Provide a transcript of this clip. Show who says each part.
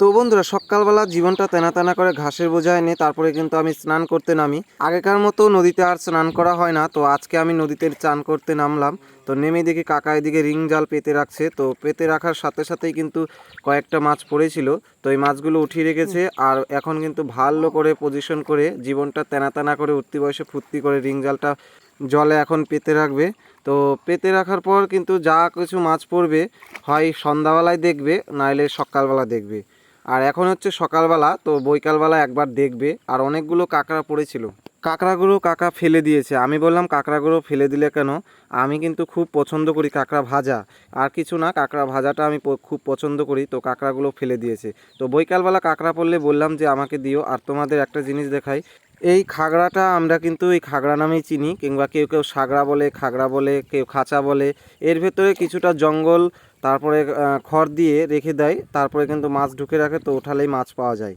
Speaker 1: তো বন্ধুরা, সকালবেলা জীবনটা তেনা তেনা করে ঘাসের বোঝা এনে তারপরে কিন্তু আমি স্নান করতে নামি। আগেকার মতো নদীতে আর স্নান করা হয় না, তো আজকে আমি নদীতে চান করতে নামলাম। তো নেমে দেখি কাকা এদিকে রিং জাল পেতে রাখছে। তো পেতে রাখার সাথে সাথেই কিন্তু কয়েকটা মাছ পড়েছিল। তো এই মাছগুলো উঠিয়ে রেখেছে আর এখন কিন্তু ভালো করে পজিশন করে জীবনটা তেনা তেনা করে উঠতি বয়সে ফুর্তি করে রিং জালটা জলে এখন পেতে রাখবে। তো পেতে রাখার পর কিন্তু যা কিছু মাছ পড়বে হয় সন্ধ্যাবেলায় দেখবে, নাইলে সকালবেলা দেখবে। আর এখন হচ্ছে সকালবেলা, তো বৈকালবেলা একবার দেখবে। আর অনেকগুলো কাঁকড়া পড়েছিল। কাঁকড়াগুলো কাকা ফেলে দিয়েছে। আমি বললাম, কাঁকড়াগুলো ফেলে দিলে কেন? আমি কিন্তু খুব পছন্দ করি কাঁকড়া ভাজা। আর কিছু না, কাঁকড়া ভাজাটা আমি খুব পছন্দ করি, তো কাঁকড়াগুলো ফেলে দিয়েছে। তো বৈকালবেলা কাঁকড়া পড়লে বললাম যে, আমাকে দিও। আর তোমাদের একটা জিনিস দেখাই। এই খাগড়াটা আমরা কিন্তু এই খাগড়া নামেই চিনি, কিংবা কেউ কেউ সাগড়া বলে, খাগড়া বলে, কেউ খাঁচা বলে। এর ভেতরে কিছুটা জঙ্গল, তারপরে খড় দিয়ে রেখে দেয়, তারপরে কিন্তু মাছ ঢুকে রাখে, তো ওঠালেই মাছ পাওয়া যায়।